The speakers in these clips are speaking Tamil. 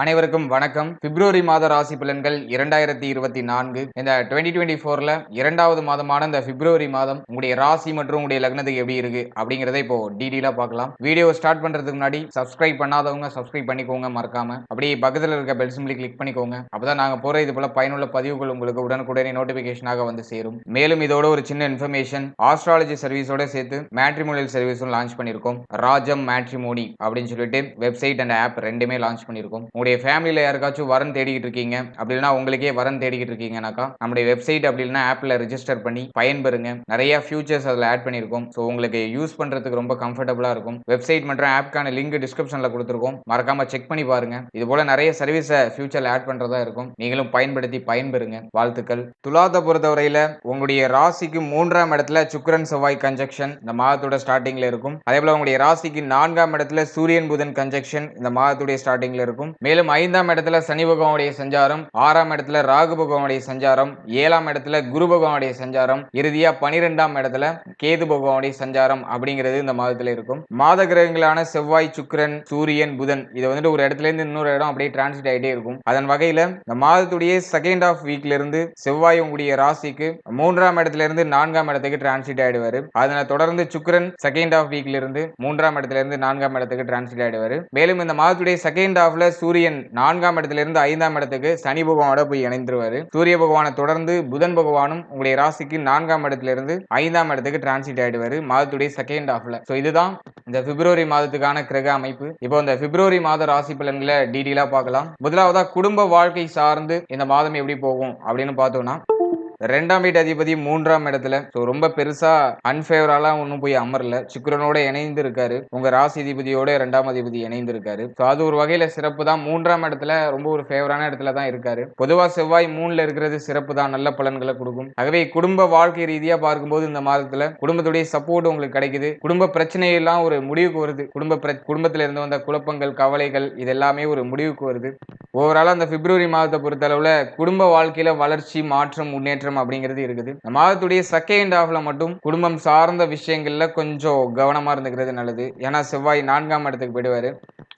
அனைவருக்கும் வணக்கம். பிப்ரவரி மாத ராசி பலன்கள் இரண்டாயிரத்தி இருபத்தி நான்கு. இந்த டுவெண்ட்டி டுவெண்ட்டி ஃபோர்ல இரண்டாவது மாதமான இந்த பிப்ரவரி மாதம் உங்களுடைய ராசி மற்றும் உங்களுடைய லக்னத்துக்கு எப்படி இருக்கு அப்படிங்கறத இப்போ டீடெயிலா பார்க்கலாம். வீடியோ ஸ்டார்ட் பண்றதுக்கு முன்னாடி சப்ஸ்கிரைப் பண்ணாதவங்க சப்ஸ்கிரைப் பண்ணிக்கோங்க மறக்காம. அப்படியே பக்கத்தில் இருக்க பெல் சிம்பிளி கிளிக் பண்ணிக்கோங்க. அப்பதான் நாங்க போற இது போல பயனுள்ள பதிவுகள் உங்களுக்கு உடனுக்குடனே நோட்டிபிகேஷனாக வந்து சேரும். மேலும் இதோட ஒரு சின்ன இன்ஃபர்மேஷன் ஆஸ்ட்ராலஜி சர்வீஸோட சேர்த்து மேட்ரிமோனியல் சர்வீஸும் லான்ச் பண்ணியிருக்கோம் ராஜம் மேட்ரிமோனி அப்படின்னு சொல்லிட்டு வெப்சைட் அண்ட் ஆப் ரெண்டுமே லான்ச் பண்ணியிருக்கோம் உங்களுடைய ஃபேமிலியில் யாருக்காச்சும் வரன் தேடிக்கிட்டு இருக்கீங்க அப்படி உங்களுக்கே வரன் தேடிக்கிட்டு இருக்கீங்கனாக்கா நம்முடைய வெப்சைட் அப்படி ஆப்பில் ரிஜிஸ்டர் பண்ணி பயன்பெறுங்க. நிறைய ஃபியூச்சர்ஸ் அதில் ஆட் பண்ணியிருக்கோம் ஸோ உங்களுக்கு யூஸ் பண்ணுறதுக்கு ரொம்ப கம்ஃபர்டபுளாக இருக்கும். வெப்சைட் மற்றும் ஆப்க்கான லிங்க் டிஸ்கிரிப்ஷனில் கொடுத்துருக்கோம். மறக்காம செக் பண்ணி பாருங்க. இது போல நிறைய சர்வீஸை ஃபியூச்சரில் ஆட் பண்ணுறதா இருக்கும். நீங்களும் பயன்படுத்தி பயன்பெறுங்க. வாழ்த்துக்கள். துலாத்தை பொறுத்தவரையில் உங்களுடைய ராசிக்கு மூன்றாம் இடத்துல சுக்கரன் செவ்வாய் கன்ஜெக்ஷன் இந்த மாதத்தோட ஸ்டார்டிங்கில் இருக்கும். அதே போல் உங்களுடைய ராசிக்கு நான்காம் இடத்துல சூரியன் புதன் கன்ஜெக்ஷன் இந்த மாதத்துடைய ஸ்டார்டிங்கில் இருக்கும். மேலும் ஐந்தாம் இடத்துல சனி பகவானுடைய சஞ்சாரம் ஆறாம் இடத்துல ராகு பகவானுடைய சஞ்சாரம் ஏழாம் இடத்துல குரு பகவானுடைய சஞ்சாரம் இறுதியா பனிரெண்டாம் இடத்துல கேது பகவானுடைய சஞ்சாரம் அப்படிங்கிறது இந்த மாதத்துல இருக்கும். மாத கிரகங்களான செவ்வாய் சுக்கிரன் சூரியன் புதன் இது வந்துட்டு ஒரு இடத்துல இருந்து இன்னொரு இடம் அப்படியே டிரான்ஸ்லேட் ஆகிட்டே இருக்கும். அதன் வகையில இந்த மாதத்துடைய செகண்ட் ஆஃப் வீக்ல இருந்து செவ்வாய் உங்களுடைய ராசிக்கு மூன்றாம் இடத்துல இருந்து நான்காம் இடத்துக்கு டிரான்ஸ்லேட் ஆயிடுவாரு. அதனை தொடர்ந்து சுக்கரன் செகண்ட் ஆஃப் வீக்ல இருந்து மூன்றாம் இடத்துல இருந்து நான்காம் இடத்துக்கு டிரான்ஸ்லேட் ஆயிடுவாரு. மேலும் இந்த மாதத்துடைய செகண்ட் ஆஃப்ல சூரிய சூரியன் நான்காம் இடத்திலிருந்து ஐந்தாம் இடத்துக்கு சனி பகவானோட போய் இணைந்துருவாரு. சூரிய பகவானை தொடர்ந்து புதன் பகவானும் உங்களுடைய ராசிக்கு நான்காம் இடத்துல இருந்து ஐந்தாம் இடத்துக்கு டிரான்சிட் ஆயிடுவாரு. மாதத்துடைய செகண்ட் ஹாஃப்ல ஸோ இதுதான் இந்த பிப்ரவரி மாதத்துக்கான கிரக அமைப்பு. இப்போ இந்த பிப்ரவரி மாத ராசி பலன்களை டீடெயிலா பார்க்கலாம். முதலாவதா குடும்ப வாழ்க்கை சார்ந்து இந்த மாதம் எப்படி போகும் அப்படின்னு பார்த்தோம்னா ரெண்டாம் வீட்டு அதிபதி மூன்றாம் இடத்துல. ஸோ ரொம்ப பெருசா அன்பேவராலாம் ஒன்றும் போய் அமரல. சுக்கரனோட இணைந்து இருக்காரு உங்க ராசி அதிபதியோட ரெண்டாம் அதிபதி இணைந்து இருக்காரு ஸோ அது ஒரு வகையில சிறப்பு தான். மூன்றாம் இடத்துல ரொம்ப ஒரு ஃபேவரான இடத்துல தான் இருக்காரு. பொதுவா செவ்வாய் மூணுல இருக்கிறது சிறப்பு தான். நல்ல பலன்களை கொடுக்கும். ஆகவே குடும்ப வாழ்க்கை ரீதியா பார்க்கும்போது இந்த மாதத்துல குடும்பத்துடைய சப்போர்ட் உங்களுக்கு கிடைக்குது. குடும்ப பிரச்சனையெல்லாம் ஒரு முடிவுக்கு வருது. குடும்ப பிர குடும்பத்துல இருந்து வந்த குழப்பங்கள் கவலைகள் இது எல்லாமே ஒரு முடிவுக்கு வருது. ஓவரால் அந்த பிப்ரவரி மாதத்தை பொறுத்தளவுல குடும்ப வாழ்க்கையில வளர்ச்சி மாற்றம் முன்னேற்றம் அப்படிங்கிறது இருக்குது. இந்த மாதத்துடைய செகண்ட் ஹாஃப்ல மட்டும் குடும்பம் சார்ந்த விஷயங்கள்ல கொஞ்சம் கவனமா இருந்துக்கிறது நல்லது. ஏன்னா செவ்வாய் நான்காம் இடத்துக்கு போயிடுவாரு.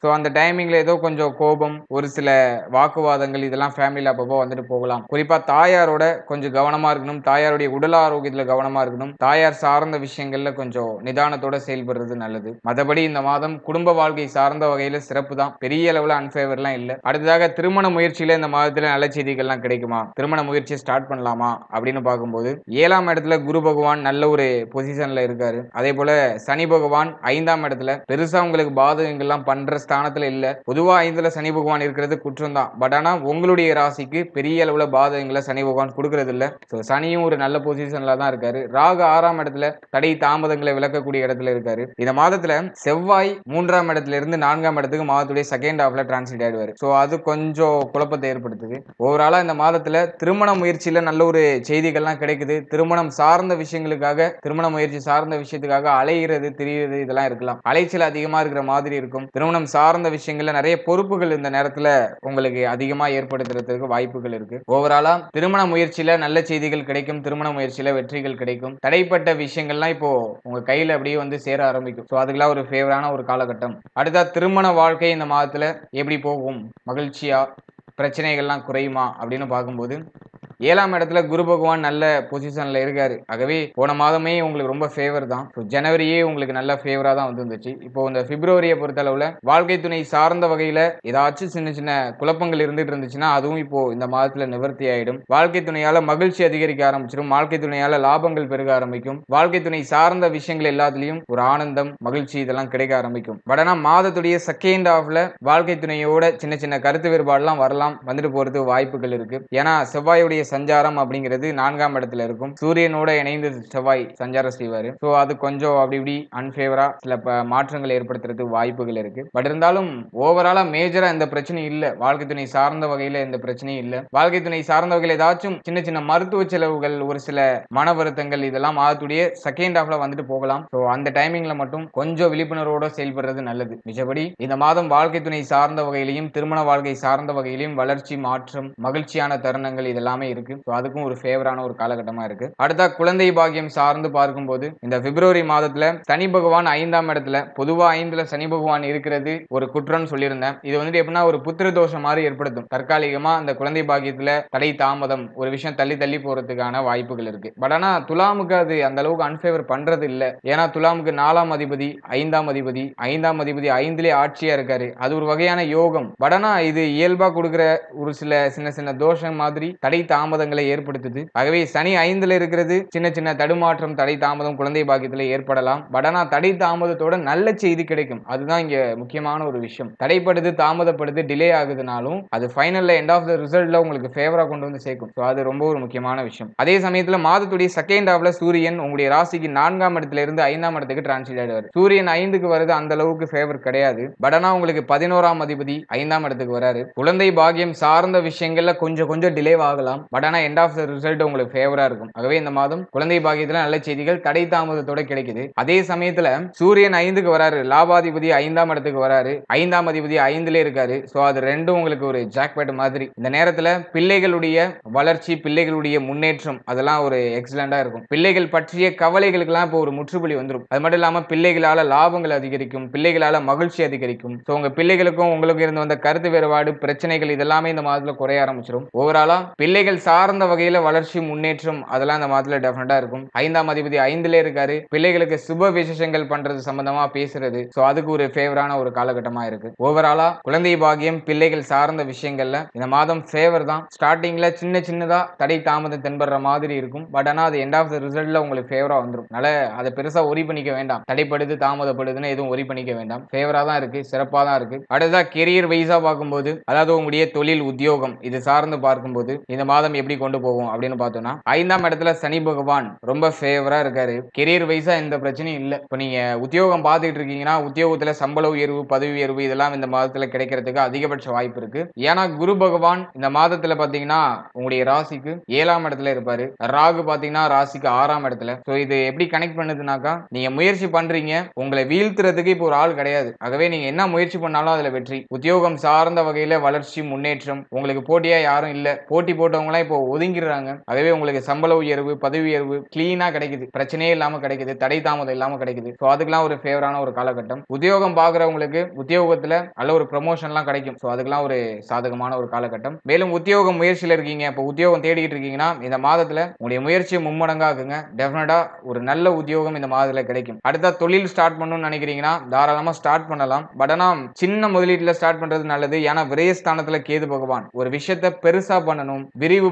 ஸோ அந்த டைமிங்ல ஏதோ கொஞ்சம் கோபம் ஒரு சில வாக்குவாதங்கள் இதெல்லாம் ஃபேமிலியில் அப்பப்போ வந்துட்டு போகலாம். குறிப்பாக தாயாரோட கொஞ்சம் கவனமாக இருக்கணும். தாயாருடைய உடல் ஆரோக்கியத்தில் கவனமாக இருக்கணும். தாயார் சார்ந்த விஷயங்களில் கொஞ்சம் நிதானத்தோட செயல்படுறது நல்லது. மற்றபடி இந்த மாதம் குடும்ப வாழ்க்கை சார்ந்த வகையில் சிறப்பு தான். பெரிய அளவில் அன்ஃபேவர்லாம் இல்லை. அடுத்ததாக திருமண முயற்சியில் இந்த மாதத்தில் நல்ல செய்திகள்லாம் கிடைக்குமா? திருமண முயற்சியை ஸ்டார்ட் பண்ணலாமா? அப்படின்னு பார்க்கும்போது ஏழாம் இடத்துல குரு பகவான் நல்ல ஒரு பொசிஷனில் இருக்காரு. அதே போல சனி பகவான் ஐந்தாம் இடத்துல பெருசாக உங்களுக்கு பாதகங்கள்லாம் பண்ணுற ஸ்தானத்தில் இல்லை. பொதுவா ஐந்துல சனி பகவான் இருக்கிறது குற்றம் தான் பட் ஆனா உங்களுடைய ராசிக்கு பெரிய அளவுல பாதகங்களை சனி பகவான் கொடுக்கறது இல்ல. ஸோ சனியும் ஒரு நல்ல பொசிஷனில் தான் இருக்காரு. ராகு ஆறாம் இடத்துல தடை தாமதங்களை விளக்கக்கூடிய இடத்துல இருக்காரு. இந்த மாதத்துல செவ்வாய் மூன்றாம் இடத்துல இருந்து நான்காம் இடத்துக்கு மாதத்துடைய செகண்ட் ஹாஃப்ல டிரான்ஸ்லேட் ஆயிடுவாரு. ஸோ அது கொஞ்சம் குழப்பத்தை ஏற்படுத்துது. ஓவராலா இந்த மாதத்துல திருமண முயற்சியில நல்ல ஒரு செய்திகள்லாம் கிடைக்குது. திருமணம் சார்ந்த விஷயங்களுக்காக திருமண முயற்சி சார்ந்த விஷயத்துக்காக அலையிறது திரியிறது இதெல்லாம் இருக்கலாம். அலைச்சல் அதிகமா இருக்கிற மாதிரி இருக்கும். திருமணம் சார்ந்த விஷயங்கள்ல நிறைய பொறுப்புகள் இந்த நேரத்துல உங்களுக்கு அதிகமா ஏற்படுத்துறதுக்கு வாய்ப்புகள் இருக்கு. ஓவராலா திருமண முயற்சியில நல்ல செய்திகள் கிடைக்கும் திருமண முயற்சியில வெற்றிகள் கிடைக்கும். தடைப்பட்ட விஷயங்கள்லாம் இப்போ உங்க கையில அப்படியே வந்து சேர ஆரம்பிக்கும். ஸோ அதுக்கெல்லாம் ஒரு ஃபேவரான ஒரு காலகட்டம். அடுத்தா திருமண வாழ்க்கை இந்த மாதத்துல எப்படி போகும்? மகிழ்ச்சியா? பிரச்சனைகள்லாம் குறையுமா? அப்படின்னு பார்க்கும்போது ஏழாம் இடத்துல குரு பகவான் நல்ல பொசிஷன்ல இருக்காரு. ஆகவே போன மாதமே உங்களுக்கு ரொம்ப ஃபேவர் தான். ஸோ ஜனவரியே உங்களுக்கு நல்ல ஃபேவரா தான் வந்துருந்துச்சு. இப்போ இந்த பிப்ரவரியை பொறுத்தளவுல வாழ்க்கை துணை சார்ந்த வகையில ஏதாச்சும் சின்ன சின்ன குழப்பங்கள் இருந்துட்டு இருந்துச்சுன்னா அதுவும் இப்போ இந்த மாதத்துல நிவர்த்தி ஆயிடும். வாழ்க்கை துணையால மகிழ்ச்சி அதிகரிக்க ஆரம்பிச்சிடும் வாழ்க்கை துணையால லாபங்கள் பெருக ஆரம்பிக்கும். வாழ்க்கை துணை சார்ந்த விஷயங்கள் எல்லாத்துலயும் ஒரு ஆனந்தம் மகிழ்ச்சி இதெல்லாம் கிடைக்க ஆரம்பிக்கும். பட் ஆனா மாதத்துடைய செகண்ட் ஹாஃப்ல வாழ்க்கை துணையோட சின்ன சின்ன கருத்து வேறுபாடுலாம் வரலாம் வந்துட்டு போறது வாய்ப்புகள் இருக்கு. ஏன்னா செவ்வாயுடைய சஞ்சாரம் அப்படிங்கிறது நான்காம் இடத்துல இருக்கும். சூரியனோட இணைந்து செவ்வாய் சஞ்சாரம் செய்வாரு. ஸோ அது கொஞ்சம் அப்படி இப்படி அன்ஃபேவரா சில ப- மாற்றங்கள் ஏற்படுத்துறதுக்கு வாய்ப்புகள் இருக்கு. பட் இருந்தாலும் ஓவராலா மேஜரா இந்த பிரச்சனை இல்ல. வாழ்க்கை துணை சார்ந்த வகையில இந்த பிரச்சனையும் இல்ல. வாழ்க்கை துணை சார்ந்த வகையில் ஏதாச்சும் சின்ன சின்ன மருத்துவ செலவுகள் ஒரு சில மன வருத்தங்கள் இதெல்லாம் மாதத்துடைய செகண்ட் ஹாஃப்ல வந்துட்டு போகலாம். ஸோ அந்த டைமிங்ல மட்டும் கொஞ்சம் விழிப்புணர்வோட செயல்படுறது நல்லது. மிச்சபடி இந்த மாதம் வாழ்க்கை துணை சார்ந்த வகையிலையும் திருமண வாழ்க்கை சார்ந்த வகையிலையும் வளர்ச்சி மாற்றம் மகிழ்ச்சியான தருணங்கள் இதெல்லாமே இருக்கு. ஸோ அதுக்கும் ஒரு ஃபேவரான ஒரு காலகட்டமா இருக்கு. அடுத்த குழந்தை பாக்கியம் சார்ந்து பார்க்கும்போது இந்த பிப்ரவரி மாதத்துல சனி பகவான் ஐந்தாம் இடத்துல பொதுவா ஐந்துல சனி பகவான் இருக்கிறது ஒரு குற்றம்னு சொல்லியிருந்தேன். இது வந்துட்டு எப்படின்னா ஒரு புத்திர தோஷம் மாதிரி ஏற்படுத்தும். தற்காலிகமா அந்த குழந்தை பாக்கியத்துல தடை தாமதம் ஒரு விஷயம் தள்ளி தள்ளி போறதுக்கான வாய்ப்புகள் இருக்கு. பட் ஆனா துலாமுக்கு அது அந்த அளவுக்கு அன்ஃபேவர் பண்றது இல்ல. ஏன்னா துலாமுக்கு நாலாம் அதிபதி ஐந்தாம் அதிபதி ஐந்தாம் அதிபதி ஐந்திலே ஆட்சியா இருக்காரு. அது ஒரு வகையான யோகம். பட் ஆனா இது இயல்பா கொடுக்குற ஒரு சில சின்ன சின்ன தோஷம் மாதிரி தடை தாமதங்களை ஏற்படுத்துது. ஆகவே சனி ஐந்துல இருக்கிறது. சின்ன சின்ன தடுமாற்றம் தடை தாமதம் குழந்தை பாக்கியத்துல ஏற்படலாம். பட் ஆனா தடை தாமதத்தோட நல்ல செய்தி கிடைக்கும். அதுதான் இங்க முக்கியமான ஒரு விஷயம். தடைப்படுது தாமதப்படுது டிலே ஆகுதுனாலும் அது ஃபைனல்ல எண்ட் ஆஃப் த ரிசல்ட்ல உங்களுக்கு ஃபேவரா கொண்டு வந்து சேர்க்கும். ஸோ அது ரொம்ப ஒரு முக்கியமான விஷயம். அதே சமயத்துல மாதத்துடைய செகண்ட் ஹாஃப்ல சூரியன் உங்களுடைய ராசிக்கு நான்காம் இடத்துல இருந்து ஐந்தாம் இடத்துக்கு டிரான்ஸ்லேட் ஆயிடுவார். சூரியன் ஐந்துக்கு வருது அந்த அளவுக்கு ஃபேவர் கிடையாது. பட் ஆனா உங்களுக்கு பதினோராம் அதிபதி ஐந்தாம் இடத்துக்கு வராரு. குழந்தை பாகியம் சார்ந்த விஷயங்கள்ல கொஞ்சம் கொஞ்சம் டிலே ஆகலாம். பட் ஆனால் எண்ட் ஆஃப் த ரிசல்ட் உங்களுக்கு ஃபேவரா இருக்கும். ஆகவே இந்த மாதம் குழந்தை பாக்கியத்தில் நல்ல செய்திகள் தடை தாமதத்தோட கிடைக்குது. அதே சமயத்தில் சூரியன் ஐந்துக்கு வராரு. லாபாதிபதி ஐந்தாம் இடத்துக்கு வராரு. ஐந்தாம் அதிபதி ஐந்துல இருக்காரு. ஸோ அது ரெண்டும் உங்களுக்கு ஒரு ஜாக்பேட் மாதிரி. இந்த நேரத்தில் பிள்ளைகளுடைய வளர்ச்சி பிள்ளைகளுடைய முன்னேற்றம் அதெல்லாம் ஒரு எக்ஸலண்டா இருக்கும். பிள்ளைகள் பற்றிய கவலைகளுக்கெல்லாம் இப்போ ஒரு முற்றுப்புள்ளி வந்துடும் அது மட்டும் இல்லாமல் பிள்ளைகளால் லாபங்கள் அதிகரிக்கும். பிள்ளைகளால் மகிழ்ச்சி அதிகரிக்கும். ஸோ உங்க பிள்ளைகளுக்கும் உங்களுக்கும் இருந்து வந்த கருத்து வேறுபாடு பிரச்சனைகள் இதெல்லாமே இந்த மாதத்தில் குறைய ஆரம்பிச்சிடும் ஓவராலா பிள்ளைகள் சார்ந்த வகையில வளர்ச்சி முன்னேற்றம் அதெல்லாம் அந்த மாதத்துல டெஃபினட்டா இருக்கும். ஐந்தாம் அதிபதி ஐந்துல இருக்காரு. பிள்ளைகளுக்கு சுப விசேஷங்கள் பண்றது சம்பந்தமா பேசுறது. ஸோ அதுக்கு ஒரு ஃபேவரான ஒரு காலகட்டமா இருக்கு. ஓவராலா குழந்தை பாக்கியம் பிள்ளைகள் சார்ந்த விஷயங்கள்ல இந்த மாதம் ஃபேவர் தான். ஸ்டார்டிங்ல சின்ன சின்னதா தடை தாமதம் தென்படுற மாதிரி இருக்கும். பட் ஆனா அது எண்ட் ஆஃப் த ரிசல்ட்ல உங்களுக்கு ஃபேவரா வந்துடும் அதனால அதை பெருசா ஒரி பண்ணிக்க வேண்டாம். தடைப்படுது தாமதப்படுதுன்னு எதுவும் ஒரி பண்ணிக்க வேண்டாம். ஃபேவரா தான் இருக்கு. சிறப்பா தான் இருக்கு. அடுத்ததா கெரியர் வைஸா பார்க்கும்போது அதாவது உங்களுடைய தொழில் உத்தியோகம் இது சார்ந்து பார்க்கும்போது இந்த மாதம் எப்படி கொண்டு போகும் அப்படின்னு பார்த்தோம்னா ஐந்தாம் இடத்துல சனி பகவான் ரொம்ப ஃபேவரா இருக்காரு. கெரியர் வைஸா எந்த பிரச்சனையும் இல்லை. இப்போ நீங்க உத்தியோகம் பார்த்துட்டு இருக்கீங்கன்னா உத்தியோகத்துல சம்பள உயர்வு பதவி உயர்வு இதெல்லாம் இந்த மாதத்துல கிடைக்கிறதுக்கு அதிகபட்ச வாய்ப்பு இருக்கு. ஏன்னா குரு பகவான் இந்த மாதத்துல பாத்தீங்கன்னா உங்களுடைய ராசிக்கு ஏழாம் இடத்துல இருப்பாரு. ராகு பாத்தீங்கன்னா ராசிக்கு ஆறாம் இடத்துல. ஸோ இது எப்படி கனெக்ட் பண்ணுதுனாக்கா நீங்க முயற்சி பண்றீங்க உங்களை வீழ்த்துறதுக்கு இப்போ ஒரு ஆள் கிடையாது. ஆகவே நீங்க என்ன முயற்சி பண்ணாலும் அதுல வெற்றி. உத்தியோகம் சார்ந்த வகையில வளர்ச்சி முன்னேற்றம் உங்களுக்கு போட்டியா யாரும் இல்ல. போட்டி போட்டவங்களாம் இப்போ ஒதுங்கிடுறாங்க. அதுவே உங்களுக்கு சம்பள உயர்வு பதவி உயர்வு கிளீனா கிடைக்குது. பிரச்சனையே இல்லாம கிடைக்குது தடை தாமதம் இல்லாம கிடைக்குது. ஸோ அதுக்கெல்லாம் ஒரு ஃபேவரான ஒரு காலகட்டம். உத்தியோகம் பாக்குறவங்களுக்கு உத்தியோகத்துல நல்ல ஒரு ப்ரமோஷன்லாம் கிடைக்கும். ஸோ அதுக்கெல்லாம் ஒரு சாதகமான ஒரு காலகட்டம். மேலும் உத்தியோக முயற்சியில் இருக்கீங்க. இப்போ உத்தியோகம் தேடிட்டு இருக்கீங்கன்னா இந்த மாதத்துல உங்களுடைய முயற்சியை மும்மடங்காக்குங்க டெஃபினட்டா ஒரு நல்ல உத்தியோகம் இந்த மாதத்துல கிடைக்கும். அடுத்த தொழில் ஸ்டார்ட் பண்ணணும்னு நினைக்கிறீங்கன்னா தாராளமா ஸ்டார்ட் பண்ணலாம். பட் ஆனா சின்ன முதலீட்டுல ஸ்டார்ட் பண்றது நல்லது. ஏன்னா விரயஸ்தானத்துல கேது பகவான் ஒரு விஷயத்த பெருசா பண்ணணும்.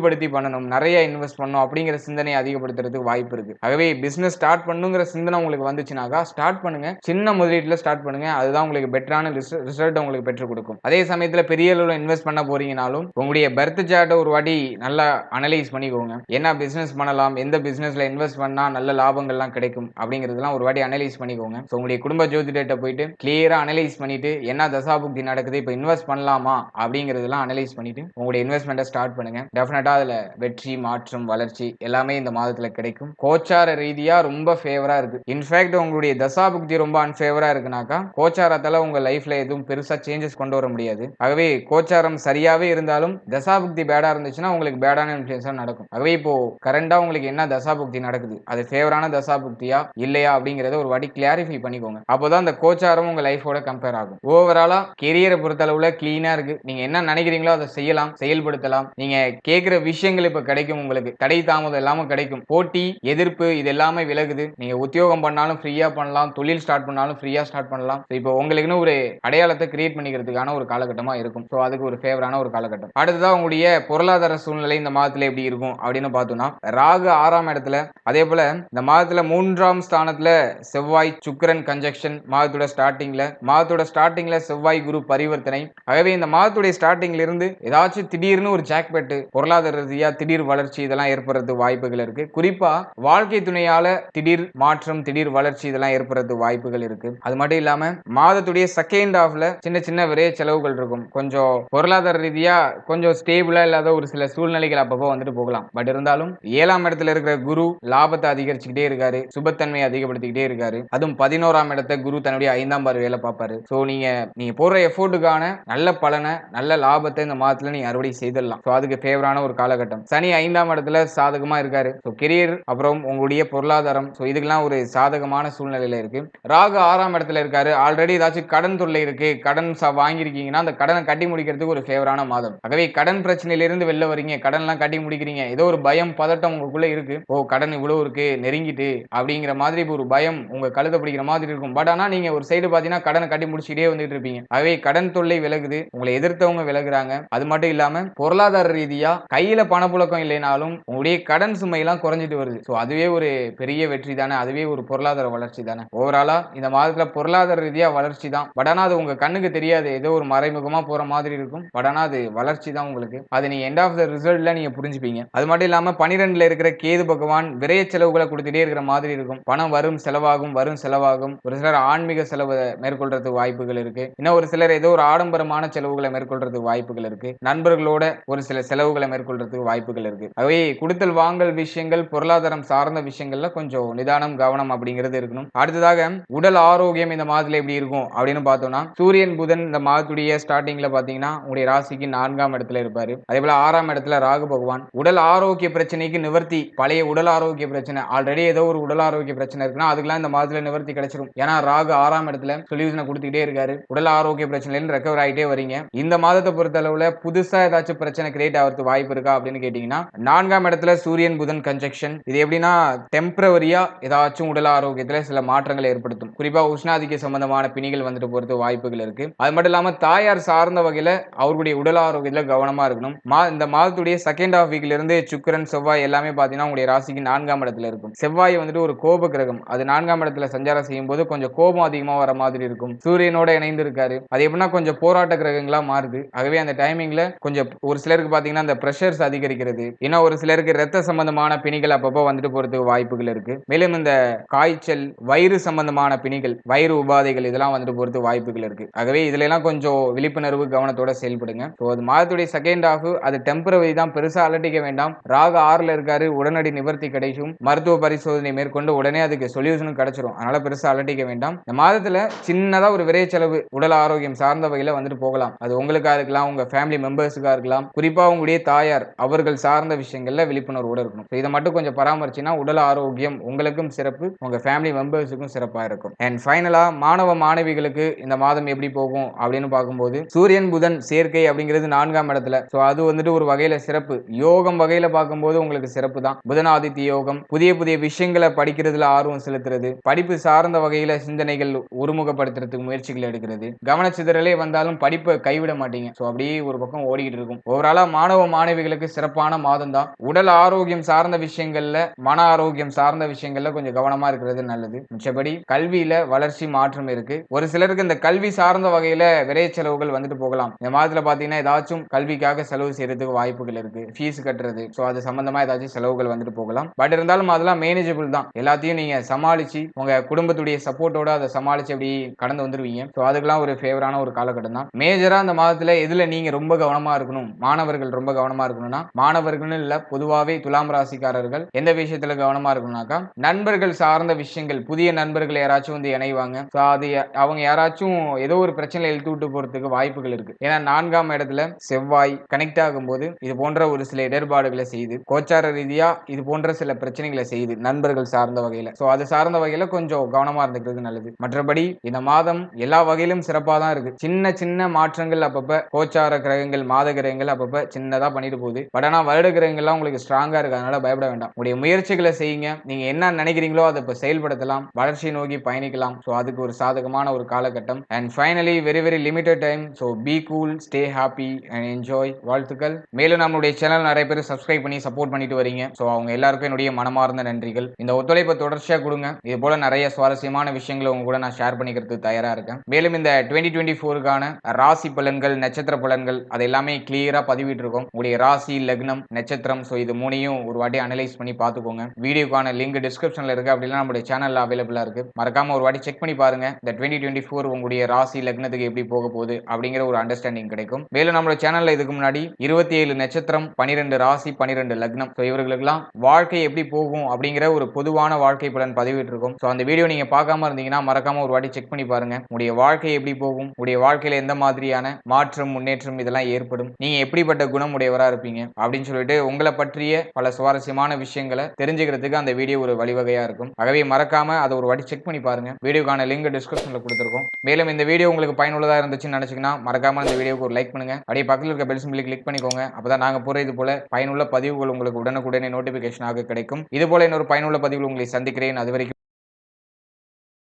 விரிவுபடுத்தி பண்ணணும். நிறைய இன்வெஸ்ட் பண்ணணும் அப்படிங்கிற சிந்தனையை அதிகப்படுத்துறதுக்கு வாய்ப்பு இருக்கு. ஆகவே பிசினஸ் ஸ்டார்ட் பண்ணுங்கிற சிந்தனை உங்களுக்கு வந்துச்சுனாக்கா ஸ்டார்ட் பண்ணுங்க. சின்ன முதலீட்டுல ஸ்டார்ட் பண்ணுங்க. அதுதான் உங்களுக்கு பெட்டரான ரிசல்ட் உங்களுக்கு பெற்றுக் கொடுக்கும். அதே சமயத்துல பெரிய அளவில் இன்வெஸ்ட் பண்ண போறீங்கனாலும் உங்களுடைய பர்த் சார்ட்டை ஒரு வாட்டி நல்லா அனலைஸ் பண்ணிக்கோங்க. என்ன பிசினஸ் பண்ணலாம் எந்த பிசினஸ்ல இன்வெஸ்ட் பண்ணா நல்ல லாபங்கள்லாம் கிடைக்கும் அப்படிங்கிறதுலாம் ஒரு வாட்டி அனலைஸ் பண்ணிக்கோங்க. ஸோ உங்களுடைய குடும்ப ஜோதிடத்தை போயிட்டு கிளியரா அனலைஸ் பண்ணிட்டு என்ன தசாபுக்தி நடக்குது இப்போ இன்வெஸ்ட் பண்ணலாமா அப்படிங்கிறதெல்லாம் அனலைஸ் பண்ணிட்டு உங்களுடைய இன்வெஸ்ட்மெண்ட்டை ஸ்டார்ட் பண்ணுங்க. டெஃபினட்டா அதில் வெற்றி மாற்றம் வளர்ச்சி எல்லாமே இந்த மாதத்தில் கிடைக்கும். கோச்சார ரீதியாக ரொம்ப ஃபேவராக இருக்கு. இன்ஃபேக்ட் உங்களுடைய தசாபுக்தி ரொம்ப அன்ஃபேவராக இருக்குனாக்கா கோச்சாரத்தால் உங்கள் லைஃப்பில் எதுவும் பெருசாக சேஞ்சஸ் கொண்டு வர முடியாது. ஆகவே கோச்சாரம் சரியாகவே இருந்தாலும் தசாபுக்தி பேடாக இருந்துச்சுன்னா உங்களுக்கு பேடான இன்ஃபுளுன்ஸ் நடக்கும். ஆகவே இப்போ கரண்டாக உங்களுக்கு என்ன தசாபுக்தி நடக்குது? அது ஃபேவரான தசாபுக்தியா இல்லையா அப்படிங்கிறத ஒரு வாட்டி கிளாரிஃபை பண்ணிக்கோங்க. அப்போதான் அந்த கோச்சாரம் உங்க லைஃபோட கம்பேர் ஆகும். ஓவராலா கெரியரை பொறுத்தளவுல கிளீனா இருக்கு. நீங்க என்ன நினைக்கிறீங்களோ அதை செய்யலாம் செயல்படுத்தலாம். நீங்க கேட்கிற விஷயங்கள் இப்ப கிடைக்கும் உங்களுக்கு. தடை தாமதம் எல்லாமே கிடைக்கும். போட்டி எதிர்ப்பு இது எல்லாமே விலகுது. நீங்க உத்தியோகம் பண்ணாலும் ஃப்ரீயா பண்ணலாம். தொழில் ஸ்டார்ட் பண்ணாலும் ஃப்ரீயா ஸ்டார்ட் பண்ணலாம். இப்போ உங்களுக்குன்னு ஒரு அடையாளத்தை கிரியேட் பண்ணிக்கிறதுக்கான ஒரு காலகட்டமா இருக்கும். ஸோ அதுக்கு ஒரு ஃபேவரான ஒரு காலகட்டம். அடுத்ததான் உங்களுடைய பொருளாதார சூழ்நிலை இந்த மாதத்துல எப்படி இருக்கும் அப்படின்னு பார்த்தோம்னா ராகு ஆறாம் இடத்துல அதே போல இந்த மாதத்துல மூன்றாம் ஸ்தானத்துல செவ்வாய் சுக்கிரன் கன்ஜெக்ஷன் மாதத்தோட ஸ்டார்டிங்ல மாதத்தோட ஸ்டார்டிங்ல செவ்வாய் குரு பரிவர்த்தனை. ஆகவே இந்த மாதத்துடைய ஸ்டார்டிங்ல இருந்து ஏதாச்சும் திடீர்னு ஒரு ஜாக்பெட் பொருளாதார பொருளாதார ரீதியாக திடீர் வளர்ச்சி இதெல்லாம் ஏற்படுறது வாய்ப்புகள் இருக்கு. குறிப்பா வாழ்க்கை துணையால திடீர் மாற்றம் திடீர் வளர்ச்சி இதெல்லாம் ஏற்படுறது வாய்ப்புகள் இருக்கு. அது மட்டும் இல்லாம மாதத்துடைய செகண்ட் ஹாஃப்ல சின்ன சின்ன விரைய செலவுகள் இருக்கும். கொஞ்சம் பொருளாதார ரீதியா கொஞ்சம் ஸ்டேபிளா இல்லாத ஒரு சில சூழ்நிலைகள் அப்பப்போ வந்துட்டு போகலாம். பட் இருந்தாலும் ஏழாம் இடத்துல இருக்கிற குரு லாபத்தை அதிகரிச்சுக்கிட்டே இருக்காரு. சுபத்தன்மையை அதிகப்படுத்திக்கிட்டே இருக்காரு. அதுவும் பதினோராம் இடத்த குரு தன்னுடைய ஐந்தாம் பார்வையில பார்ப்பாரு. ஸோ நீங்க நீங்க போடுற எஃபோர்ட்டுக்கான நல்ல பலனை நல்ல லாபத்தை இந்த மாதத்துல நீங்க அறுவடை செய்திடலாம். ஸோ அதுக்கு ஃபேவரான ஒரு ஒரு காலகட்டம். சனி ஐந்தாம் இடத்துல சாதகமா இருக்காரு. ஸோ கெரியர் அப்புறம் உங்களுடைய பொருளாதாரம். ஸோ இதுக்கெல்லாம் ஒரு சாதகமான சூழ்நிலையில இருக்கு. ராகு ஆறாம் இடத்துல இருக்காரு. ஆல்ரெடி ஏதாச்சும் கடன் தொல்லை இருக்கு. கடன் ச- வாங்கியிருக்கீங்கன்னா அந்த கடனை கட்டி முடிக்கிறதுக்கு ஒரு ஃபேவரான மாதம். ஆகவே கடன் பிரச்சனையிலிருந்து வெளில வரீங்க. கடன்லாம் கட்டி முடிக்கிறீங்க. ஏதோ ஒரு பயம் பதட்டம் உங்களுக்குள்ள இருக்கு. ஓ கடன் இவ்வளவு இருக்கு நெருங்கிட்டு அப்படிங்கிற மாதிரி ஒரு பயம் உங்க கழுத்தை பிடிக்கிற மாதிரி இருக்கும். பட் ஆனா நீங்க ஒரு சைடு பாத்தீங்கன்னா கடனை கட்டி முடிச்சுட்டே வந்துட்டு இருப்பீங்க. ஆகவே கடன் தொல்லை விலகுது. உங்களை எதிர்த்தவங்க விலகுறாங்க. அது மட்டும் இல்லாம பொருளாதார ரீதியா கையில பணப்புழக்கம் இல்லைனாலும் உங்களுடைய கடன் சுமையெல்லாம் குறைஞ்சிட்டு வருது. ஸோ அதுவே ஒரு பெரிய வெற்றி தானே அதுவே ஒரு பொருளாதார வளர்ச்சி தானே. ஓவராலா இந்த மாதத்துல பொருளாதார ரீதியா வளர்ச்சி தான். பட் ஆனா அது உங்க கண்ணுக்கு தெரியாது. ஏதோ ஒரு மறைமுகமா போற மாதிரி இருக்கும். பட் ஆனா அது வளர்ச்சி தான் உங்களுக்கு. அது நீங்க எண்ட் ஆஃப் த ரிசல்ட்ல நீங்க புரிஞ்சுப்பீங்க. அது மட்டும் இல்லாம பனிரெண்டுல இருக்கிற கேது பகவான் விரைய செலவுகளை கொடுத்துட்டே இருக்கிற மாதிரி இருக்கும். பணம் வரும் செலவாகும் வரும் செலவாகும். ஒரு சிலர் ஆன்மீக செலவு மேற்கொள்றதுக்கு வாய்ப்புகள் இருக்கு. இன்னும் ஒரு சிலர் ஏதோ ஒரு ஆடம்பரமான செலவுகளை மேற்கொள்றதுக்கு வாய்ப்புகள் இருக்கு. நண்பர்களோட ஒரு சில செலவுகளை மேற்கொள் கொள்றதுக்கு வாய்ப்புகள் இருக்கு. ஆகவே கொடுத்தல் வாங்கல் விஷயங்கள் பொருளாதாரம் சார்ந்த விஷயங்கள்ல கொஞ்சம் நிதானம் கவனம் அப்படிங்கிறது இருக்கணும். அடுத்ததாக உடல் ஆரோக்கியம் இந்த மாதத்துல எப்படி இருக்கும் அப்படின்னு பார்த்தோம்னா சூரியன் புதன் இந்த மாதத்துடைய ஸ்டார்டிங்ல பாத்தீங்கன்னா உங்களுடைய ராசிக்கு நான்காம் இடத்துல இருப்பாரு. அதே போல ஆறாம் இடத்துல ராகு பகவான். உடல் ஆரோக்கிய பிரச்சனைக்கு நிவர்த்தி. பழைய உடல் ஆரோக்கிய பிரச்சனை. ஆல்ரெடி ஏதோ ஒரு உடல் ஆரோக்கிய பிரச்சனை இருக்குன்னா அதுக்கெல்லாம் இந்த மாதத்துல நிவர்த்தி கிடைச்சிரும். ஏன்னா ராகு ஆறாம் இடத்துல சொல்யூஷனை கொடுத்துக்கிட்டே இருக்காரு. உடல் ஆரோக்கிய பிரச்சனையில ரெக்கவர் ஆகிட்டே வரீங்க. இந்த மாதத்தை பொறுத்த அளவுல புதுசா ஏதாச்சும் பிரச்சனை கிரியேட் ஆகிறதுக்கு வாய்ப்பு இருக்கு அப்படின்னு கேட்டீங்கன்னா நான்காம் இடத்துல சூரியன் புதன் கன்ஜெக்ஷன் இது எப்படின்னா டெம்பரவரியா ஏதாச்சும் உடல் ஆரோக்கியத்துல சில மாற்றங்களை ஏற்படுத்தும். குறிப்பா உஷ்ணாதிக்க சம்பந்தமான பிணிகள் வந்துட்டு போறது வாய்ப்புகள் இருக்கு. அது மட்டும் இல்லாம தாயார் சார்ந்த வகையில அவர்களுடைய உடல் ஆரோக்கியத்துல கவனமா இருக்கணும். மா இந்த மாதத்துடைய செகண்ட் ஹாஃப் வீக்ல இருந்து சுக்கிரன் செவ்வாய் எல்லாமே பாத்தீங்கன்னா உங்களுடைய ராசிக்கு நான்காம் இடத்துல இருக்கும். செவ்வாய் வந்துட்டு ஒரு கோப கிரகம். அது நான்காம் இடத்துல சஞ்சாரம் செய்யும் போது கொஞ்சம் கோபம் அதிகமா வர மாதிரி இருக்கும். சூரியனோட இணைந்து இருக்காரு. அது எப்படின்னா கொஞ்சம் போராட்ட கிரகங்களா மாறுது. ஆகவே அந்த டைமிங்ல கொஞ்சம் ஒரு சிலருக்கு பாத்தீங்கன்னா அந்த ப்ரெஷர்ஸ் அதிகரிக்கிறது. இன்னும் ஒரு சிலருக்கு ரத்த சம்பந்தமான பிணிகள் அப்பப்போ வந்துட்டு போறதுக்கு வாய்ப்புகள் இருக்கு. மேலும் இந்த காய்ச்சல் வயிறு சம்பந்தமான பிணிகள் வயிறு உபாதைகள் இதெல்லாம் வந்துட்டு போறதுக்கு வாய்ப்புகள் இருக்கு. ஆகவே இதுல எல்லாம் கொஞ்சம் விழிப்புணர்வு கவனத்தோட செயல்படுங்க. ஸோ அது மாதத்துடைய செகண்ட் ஆஃப் அது டெம்பரவரி தான். பெருசா அலட்டிக்க வேண்டாம். ராக ஆறுல இருக்காரு உடனடி நிவர்த்தி கிடைக்கும். மருத்துவ பரிசோதனை மேற்கொண்டு உடனே அதுக்கு சொல்யூஷனும் கிடைச்சிரும். அதனால பெருசா அலட்டிக்க வேண்டாம். இந்த மாதத்துல சின்னதா ஒரு விரை செலவு உடல் ஆரோக்கியம் சார்ந்த வகையில வந்துட்டு போகலாம். அது உங்களுக்கா இருக்கலாம் உங்க ஃபேமிலி மெம்பர்ஸுக்கா இருக்கலாம். குறிப்பா உங்களுடைய தாயார் அவர்கள் சார்ந்த விஷயங்கள்ல விழிப்புணர்வோட இருக்கணும். இதை மட்டும் கொஞ்சம் பராமரிச்சுன்னா உடல் ஆரோக்கியம் உங்களுக்கும் சிறப்பு உங்க ஃபேமிலி மெம்பர்ஸுக்கும் சிறப்பா இருக்கும். அண்ட் ஃபைனலா மாணவ மாணவிகளுக்கு இந்த மாதம் எப்படி போகும் அப்படின்னு பார்க்கும்போது சூரியன் புதன் சேர்க்கை அப்படிங்கிறது நான்காம் இடத்துல. ஸோ அது வந்துட்டு ஒரு வகையில சிறப்பு. யோகம் வகையில பார்க்கும்போது உங்களுக்கு சிறப்பு தான். புதனாதித்ய யோகம் புதிய புதிய விஷயங்களை படிக்கிறதுல ஆர்வம் செலுத்துறது படிப்பு சார்ந்த வகையில சிந்தனைகள் ஒருமுகப்படுத்துறதுக்கு முயற்சிகள் எடுக்கிறது. கவனச்சிதறலே வந்தாலும் படிப்பை கைவிட மாட்டீங்க. ஸோ அப்படியே ஒரு பக்கம் ஓடிக்கிட்டு இருக்கும். ஓவராலா மாணவ மாணவி மாணவிகளுக்கு சிறப்பான மாதம் தான் உடல் ஆரோக்கியம் சார்ந்த விஷயங்கள்ல மன ஆரோக்கியம் சார்ந்த விஷயங்கள்ல கொஞ்சம் கவனமா இருக்கிறது நல்லது. மிச்சபடி கல்வியில வளர்ச்சி மாற்றம் இருக்கு. ஒரு சிலருக்கு இந்த கல்வி சார்ந்த வகையில விரைய செலவுகள் வந்துட்டு போகலாம். இந்த மாதத்துல பாத்தீங்கன்னா ஏதாச்சும் கல்விக்காக செலவு செய்யறதுக்கு வாய்ப்புகள் இருக்கு. ஃபீஸ் கட்டுறது. ஸோ அது சம்பந்தமா ஏதாச்சும் செலவுகள் வந்துட்டு போகலாம். பட் இருந்தாலும் அதெல்லாம் மேனேஜபிள் தான். எல்லாத்தையும் நீங்க சமாளிச்சு உங்க குடும்பத்துடைய சப்போர்ட்டோட அதை சமாளிச்சு அப்படி கடந்து வந்துருவீங்க. ஸோ அதுக்கெல்லாம் ஒரு ஃபேவரான ஒரு காலகட்டம் தான். மேஜரா அந்த மாதத்துல எதுல நீங்க ரொம்ப கவனமா இருக்கணும்? மாணவர்கள் ரொம்ப கவனமா இருக்கணும்னா மாணவர்கள் இல்ல பொதுவாகவே துலாம் ராசிக்காரர்கள் எந்த விஷயத்துல கவனமா இருக்கணும்னாக்கா நண்பர்கள் சார்ந்த விஷயங்கள் புதிய நண்பர்கள் யாராச்சும் வந்து இணைவாங்க. அது அவங்க யாராச்சும் ஏதோ ஒரு பிரச்சனை இழுத்து விட்டு போறதுக்கு வாய்ப்புகள் இருக்கு. ஏன்னா நான்காம் இடத்துல செவ்வாய் கனெக்ட் ஆகும்போது இது போன்ற ஒரு சில இடர்பாடுகளை செய்து கோச்சார ரீதியா இது போன்ற சில பிரச்சனைகளை செய்யுது நண்பர்கள் சார்ந்த வகையில. சோ அது சார்ந்த வகையில கொஞ்சம் கவனமா இருந்துக்கிறது நல்லது. மற்றபடி இந்த மாதம் எல்லா வகையிலும் சிறப்பாக தான் இருக்கு. சின்ன சின்ன மாற்றங்கள் அப்பப்ப கோச்சார கிரகங்கள் மாத கிரகங்கள் அப்பப்ப சின்னதா பண்ணிட்டு போகுது. பட் ஆனால் வருட கிரகங்கள்லாம் உங்களுக்கு ஸ்ட்ராங்காக இருக்கு. அதனால பயப்பட வேண்டாம். உங்களுடைய முயற்சிகளை செய்யுங்க. நீங்கள் என்ன நினைக்கிறீங்களோ அதை இப்போ செயல்படுத்தலாம். வளர்ச்சியை நோக்கி பயணிக்கலாம். ஸோ அதுக்கு ஒரு சாதகமான ஒரு காலகட்டம். And finally very very limited time so be cool stay happy and enjoy வாழ்த்துக்கள். மேலும் நம்மளுடைய சேனல் நிறைய பேர் சப்ஸ்கிரைப் பண்ணி சப்போர்ட் பண்ணிட்டு வரீங்க. ஸோ அவங்க எல்லாருக்கும் என்னுடைய மனமார்ந்த நன்றிகள். இந்த ஒத்துழைப்பை தொடர்ச்சியாக கொடுங்க. இது போல நிறைய சுவாரஸ்யமான விஷயங்களை உங்க கூட நான் ஷேர் பண்ணிக்கிறதுக்கு தயாராக இருக்கேன். மேலும் இந்த டுவெண்ட்டி டுவெண்ட்டி ஃபோருக்கான ராசி பலன்கள் நட்சத்திர பலன்கள் அது எல்லாமே கிளியரா பதிவிட்டு இருக்கோம் உங்களுடைய ராசி ராசி லக்னம் நட்சத்திரம். ஸோ இது மூணையும் ஒரு வாட்டி அனலைஸ் பண்ணி பார்த்துக்கோங்க. வீடியோக்கான லிங்க் டிஸ்கிரிப்ஷனில் இருக்குது அப்படின்னா நம்மளுடைய சேனலில் அவைலபிளா இருக்கு. மறக்காம ஒரு வாட்டி செக் பண்ணி பாருங்க. இந்த டுவெண்ட்டி டுவெண்ட்டி ஃபோர் உங்களுடைய ராசி லக்னத்துக்கு எப்படி போக போகுது அப்படிங்கிற ஒரு அண்டர்ஸ்டாண்டிங் கிடைக்கும். மேலும் நம்மளோட சேனலில் இதுக்கு முன்னாடி இருபத்தி ஏழு நட்சத்திரம் பன்னிரெண்டு ராசி பன்னிரெண்டு லக்னம். ஸோ இவர்களுக்கெல்லாம் வாழ்க்கை எப்படி போகும் அப்படிங்கிற ஒரு பொதுவான வாழ்க்கை பலன் பதிவிட்டு இருக்கும் ஸோ அந்த வீடியோ நீங்க பார்க்காம இருந்தீங்கன்னா மறக்காம ஒரு வாட்டி செக் பண்ணி பாருங்க. உடைய வாழ்க்கை எப்படி போகும்? உடைய வாழ்க்கையில எந்த மாதிரியான மாற்றம் முன்னேற்றம் இதெல்லாம் ஏற்படும்? நீங்க எப்படிப்பட்ட குணம் உடையவராக இருப்பீங்க? இருப்பீங்க அப்படின்னு சொல்லிட்டு உங்களை பற்றிய பல சுவாரஸ்யமான விஷயங்களை தெரிஞ்சுக்கிறதுக்கு அந்த வீடியோ ஒரு வழிவகையா இருக்கும். ஆகவே மறக்காம அதை ஒரு வாட்டி செக் பண்ணி பாருங்க. வீடியோக்கான லிங்க் டிஸ்கிரிப்ஷன்ல கொடுத்துருக்கோம். மேலும் இந்த வீடியோ உங்களுக்கு பயனுள்ளதா இருந்துச்சுன்னு நினைச்சீங்கன்னா மறக்காம இந்த வீடியோக்கு ஒரு லைக் பண்ணுங்க. அப்படியே பக்கத்தில் இருக்க பெல் சிம்பிளி கிளிக் பண்ணிக்கோங்க. அப்பதான் நாங்க போற இது போல பயனுள்ள பதிவுகள் உங்களுக்கு உடனுக்குடனே நோட்டிபிகேஷனாக கிடைக்கும். இது போல இன்னொரு பயனுள்ள பதிவுகள் உங்களை சந்திக்கிறேன். அது வரைக்கும்